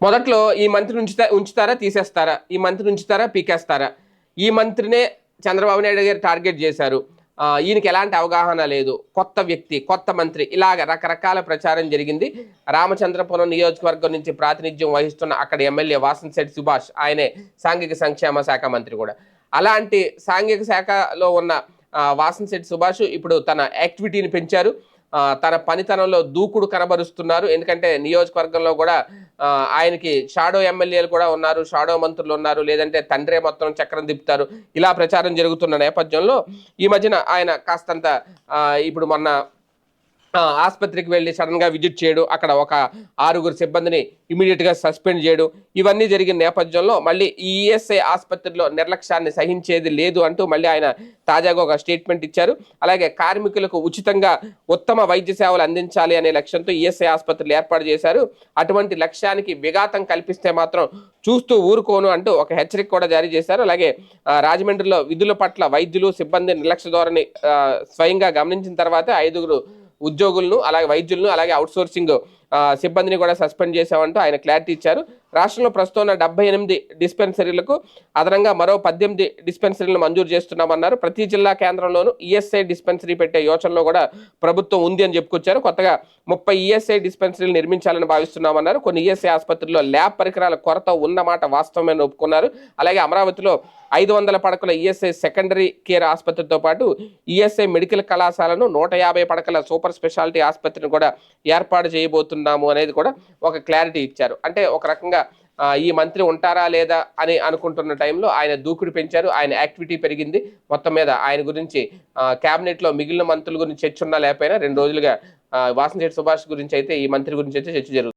మొదట్లో ఈ మంత్రి ఉంచుతా ఉంచుతారా తీసేస్తారా? ఈ మంత్రి ఉంచుతారా పీకేస్తారా? ఈ మంత్రినే చంద్రబాబు నాయుడు గారు టార్గెట్ చేశారు. ఈయనకి ఎలాంటి అవగాహన లేదు. కొత్త వ్యక్తి కొత్త మంత్రి ఇలాగ రకరకాల ప్రచారం జరిగింది. రామచంద్రపురం నియోజకవర్గం నుంచి ప్రాతినిధ్యం వహిస్తున్న అక్కడ ఎమ్మెల్యే వాసంశెట్టి సుభాష్ ఆయనే సాంఘిక సంక్షేమ శాఖ మంత్రి కూడా. అలాంటి సాంఘిక శాఖలో ఉన్న ఆ, వాసంశెట్టి సుభాష్ ఇప్పుడు తన యాక్టివిటీని పెంచారు. తన పనితనంలో దూకుడు కనబరుస్తున్నారు. ఎందుకంటే నియోజకవర్గంలో కూడా ఆయనకి షాడో ఎమ్మెల్యేలు కూడా ఉన్నారు షాడో మంత్రులు ఉన్నారు. లేదంటే తండ్రే మొత్తం చక్రం తిప్పుతారు. ఇలా ప్రచారం జరుగుతున్న నేపథ్యంలో ఈ మధ్యన ఆయన కాస్తంత ఇప్పుడు మొన్న ఆసుపత్రికి వెళ్ళి సడన్గా విజిట్ చేయడం. అక్కడ ఒక ఆరుగురు సిబ్బందిని ఇమీడియట్గా సస్పెండ్ చేయడం. ఇవన్నీ జరిగిన నేపథ్యంలో మళ్ళీ ఈఎస్ఐ ఆసుపత్రిలో నిర్లక్ష్యాన్ని సహించేది లేదు అంటూ మళ్ళీ ఆయన తాజాగా ఒక స్టేట్మెంట్ ఇచ్చారు. అలాగే కార్మికులకు ఉచితంగా ఉత్తమ వైద్య సేవలు అందించాలి అనే లక్ష్యంతో ఈఎస్ఐ ఆసుపత్రులు ఏర్పాటు చేశారు. అటువంటి లక్ష్యానికి విఘాతం కల్పిస్తే మాత్రం చూస్తూ ఊరుకోను అంటూ ఒక హెచ్చరిక కూడా జారీ చేశారు. అలాగే రాజమండ్రిలో విధుల పట్ల వైద్యులు సిబ్బంది నిర్లక్ష్య ధోరణి స్వయంగా గమనించిన తర్వాత ఐదుగురు ఉద్యోగులను అలాగే వైద్యులను అలాగే అవుట్సోర్సింగ్ సిబ్బందిని కూడా సస్పెండ్ చేశామంటూ ఆయన క్లారిటీ ఇచ్చారు. రాష్ట్రంలో ప్రస్తుతం ఉన్న డెబ్బై ఎనిమిది డిస్పెన్సరీలకు అదనంగా మరో పద్దెనిమిది డిస్పెన్సరీలను మంజూరు చేస్తున్నామన్నారు. ప్రతి జిల్లా కేంద్రంలోనూ ఈఎస్ఐ డిస్పెన్సరీ పెట్టే యోచనలో కూడా ప్రభుత్వం ఉంది అని చెప్పుకొచ్చారు. కొత్తగా ముప్పై ఈఎస్ఐ డిస్పెన్సరీలు నిర్మించాలని భావిస్తున్నామన్నారు. కొన్ని ఈఎస్ఐ ఆసుపత్రుల్లో ల్యాబ్ పరికరాల కొరత ఉన్నమాట వాస్తవమే ఒప్పుకున్నారు. అలాగే అమరావతిలో ఐదు వందల పడకల ఈఎస్ఐ సెకండరీ కేర్ ఆసుపత్రితో పాటు ఈఎస్ఐ మెడికల్ కళాశాలను నూట యాభై పడకల సూపర్ స్పెషాలిటీ ఆసుపత్రిని కూడా ఏర్పాటు ఉన్నాము అనేది కూడా ఒక క్లారిటీ ఇచ్చారు. అంటే ఒక రకంగా ఈ మంత్రి ఉంటారా లేదా అని అనుకుంటున్న టైంలో ఆయన దూకుడు పెంచారు ఆయన యాక్టివిటీ పెరిగింది. మొత్తం మీద ఆయన గురించి క్యాబినెట్లో లో మిగిలిన మంత్రుల గురించి చర్చ ఉన్నా లేకపోయినా రెండు రోజులుగా వాసంశేటి సుభాష్ గురించి అయితే ఈ మంత్రి గురించి అయితే చర్చ జరుగుతుంది.